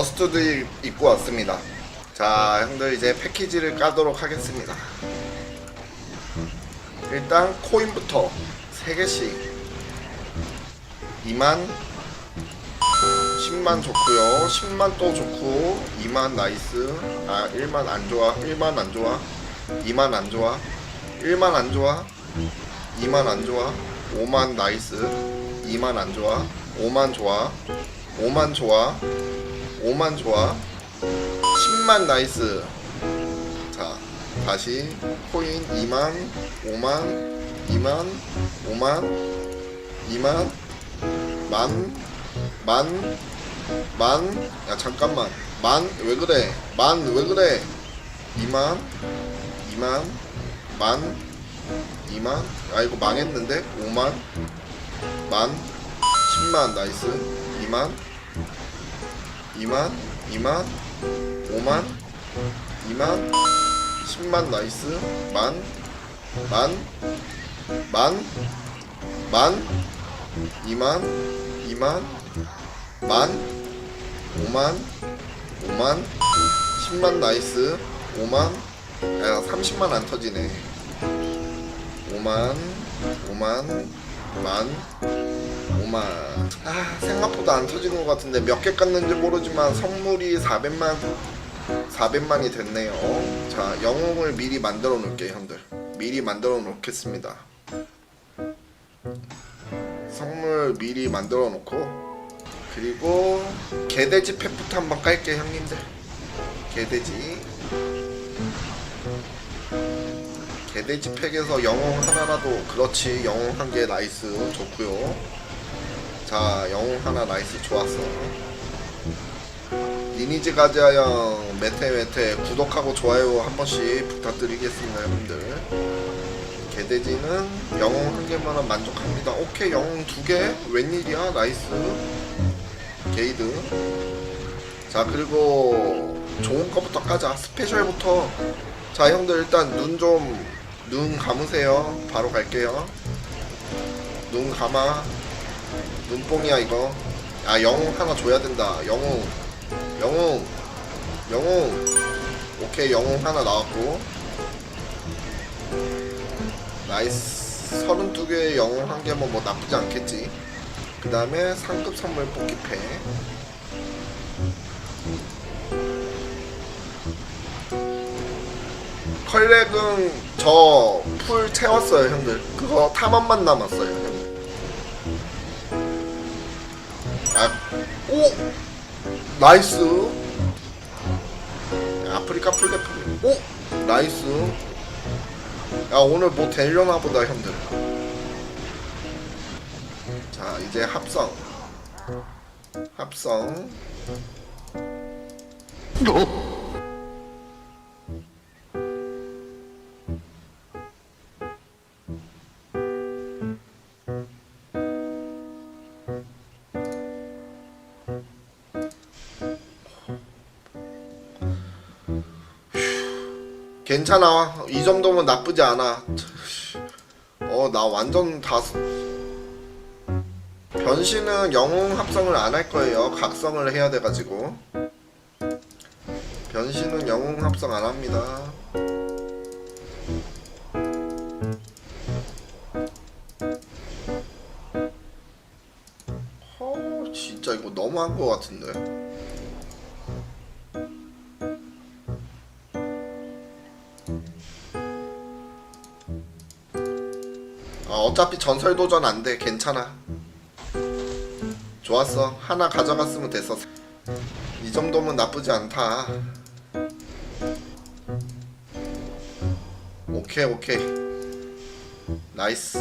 러스트도 입고 왔습니다. 자, 형들 이제 패키지를 까도록 하겠습니다. 일단 코인부터 3개씩 2만 10만 좋고요. 10만 또 좋고 2만 나이스. 아 1만 안 좋아. 1만 안 좋아. 2만 안 좋아. 1만 안 좋아. 2만 안 좋아. 5만 나이스. 2만 안 좋아. 5만 좋아. 5만 좋아 5만 좋아 10만 나이스 자 다시 코인 2만 5만 2만 5만 2만 만, 만, 만, 야 잠깐만, 만 왜 그래? 만 왜 그래? 2만, 2만, 만, 2만, 아 이거 망했는데? 5만, 만, 10만 나이스, 2만, 2만, 2만, 5만, 2만, 10만 나이스, 만, 만, 만, 만, 2만, 2만, 만, 5만, 5만, 10만 나이스, 5만, 야 30만 안 터지네. 5만, 5만, 만, 5만. 아 생각보다 안 터지는 것 같은데 몇 개 깠는지 모르지만 선물이 400만, 400만이 됐네요. 자 영웅을 미리 만들어 놓을게요 형들. 미리 만들어 놓겠습니다. 선물 미리 만들어 놓고 그리고 개돼지 팩부터 한번 깔게 형님들 개돼지 개돼지 팩에서 영웅 하나라도 그렇지 영웅 한 개 나이스 좋고요 자 영웅 하나 나이스 좋았어 리니지 가자 형 메테 메테 구독하고 좋아요 한 번씩 부탁드리겠습니다 형님들 개돼지는 영웅 한 개만은 만족합니다. 오케이 영웅 두 개. 웬일이야? 나이스. 게이드. 자 그리고 좋은 거부터 까자. 스페셜부터. 자 형들 일단 눈 좀 눈 감으세요. 바로 갈게요. 눈 감아. 눈뽕이야 이거. 아 영웅 하나 줘야 된다. 영웅. 영웅. 영웅. 오케이 영웅 하나 나왔고. 나이스 32개의 영웅 한 개면 뭐 나쁘지 않겠지 그 다음에 상급 선물 뽑기패 컬렉은 저 풀 채웠어요 형들. 그거 탐험만 남았어요 형들 아, 오! 나이스. 아프리카 풀대품 오! 나이스. 야 오늘 뭐 되려나 보다 형들. 자 이제 합성. 합성 괜찮아. 이 정도면 나쁘지 않아. 어 나 완전 다 스- 변신은 영웅 합성을 안 할 거예요. 각성을 해야 돼 가지고. 변신은 영웅 합성 안 합니다. 어 진짜 이거 너무한 거 같은데 어, 어차피 전설 도전 안 돼. 괜찮아. 좋았어. 하나 가져갔으면 됐어. 이 정도면 나쁘지 않다. 오케이, 오케이. 나이스.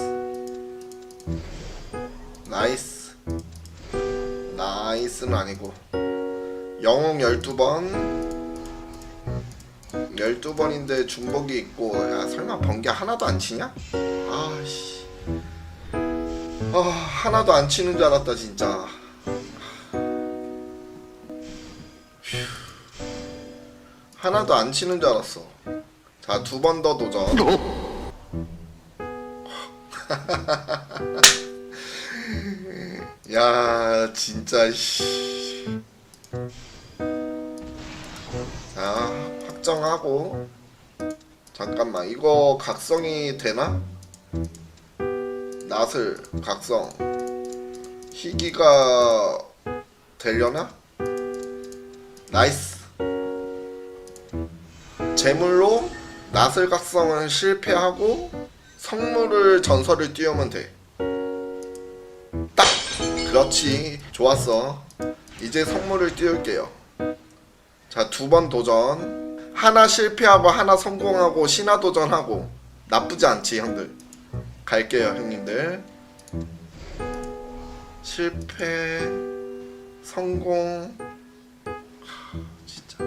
나이스. 나이스는 아니고. 영웅 12번. 12번인데 중복이 있고. 야, 설마 번개 하나도 안 치냐? 아씨. 아 하나도 안 치는 줄 알았다 진짜. 휴. 하나도 안 치는 줄 알았어. 자 두 번 더 도전. 야 진짜 씨. 설정하고 잠깐만 이거 각성이 되나? 낫을 각성 희귀가 되려나? 나이스 재물로 낫을 각성을 실패하고 성물을 전설을 띄우면 돼. 딱! 그렇지. 좋았어. 이제 성물을 띄울게요. 자, 두 번 도전. 하나 실패하고 하나 성공하고 신화 도전하고 나쁘지 않지, 형들. 갈게요, 형님들. 실패, 성공. 하, 진짜.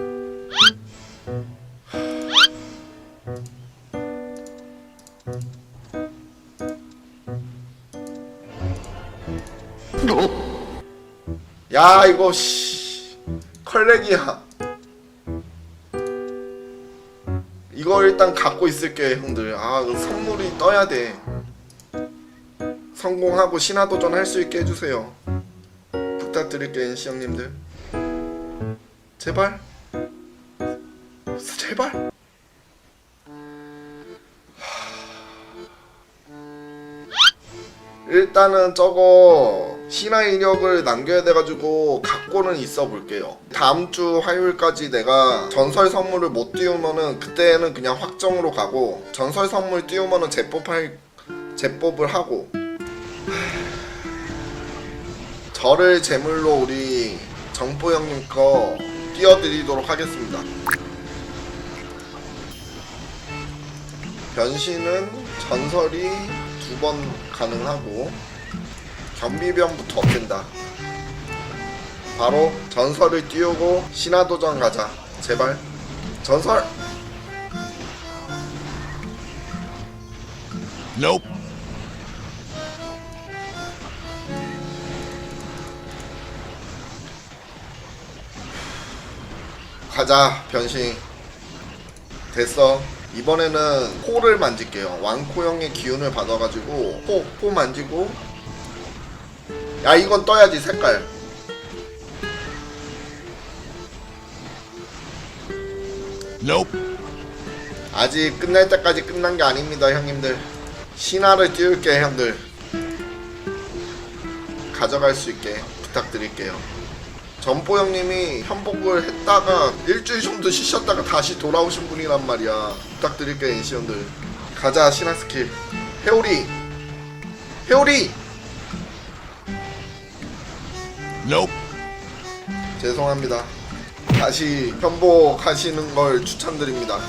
야 이거 씨 컬렉이야 이거 일단 갖고 있을게 형들. 아 선물이 떠야 돼. 성공하고 신화도전 할 수 있게 해주세요. 부탁드릴게요 NC 형님들. 제발. 제발. 일단은 저거 신화 이력을 남겨야 돼가지고 갖고는 있어 볼게요. 다음 주 화요일까지 내가 전설 선물을 못 띄우면은 그때는 그냥 확정으로 가고 전설 선물 띄우면은 재뽑할 재뽑을 하고 저를 제물로 우리 정보 형님 거 띄워드리도록 하겠습니다. 변신은 전설이 두 번 가능하고 경비병부터 없앤다. 바로 전설을 띄우고 신화도전 가자. 제발 전설. Nope. 가자 변신. 됐어. 이번에는 코를 만질게요. 왕코 형의 기운을 받아가지고 코, 코 만지고. 야 이건 떠야지 색깔. Nope. 아직 끝날 때까지 끝난 게 아닙니다, 형님들. 신화를 띄울게, 형들. 가져갈 수 있게 부탁드릴게요. 전보 형님이 현복을 했다가 일주일 정도 쉬셨다가 다시 돌아오신 분이란 말이야. 부탁드릴게요, NC 형들. 가자, 신화 스킬. 회오리! 회오리! Nope. 죄송합니다. 다시 현복하시는 걸 추천드립니다.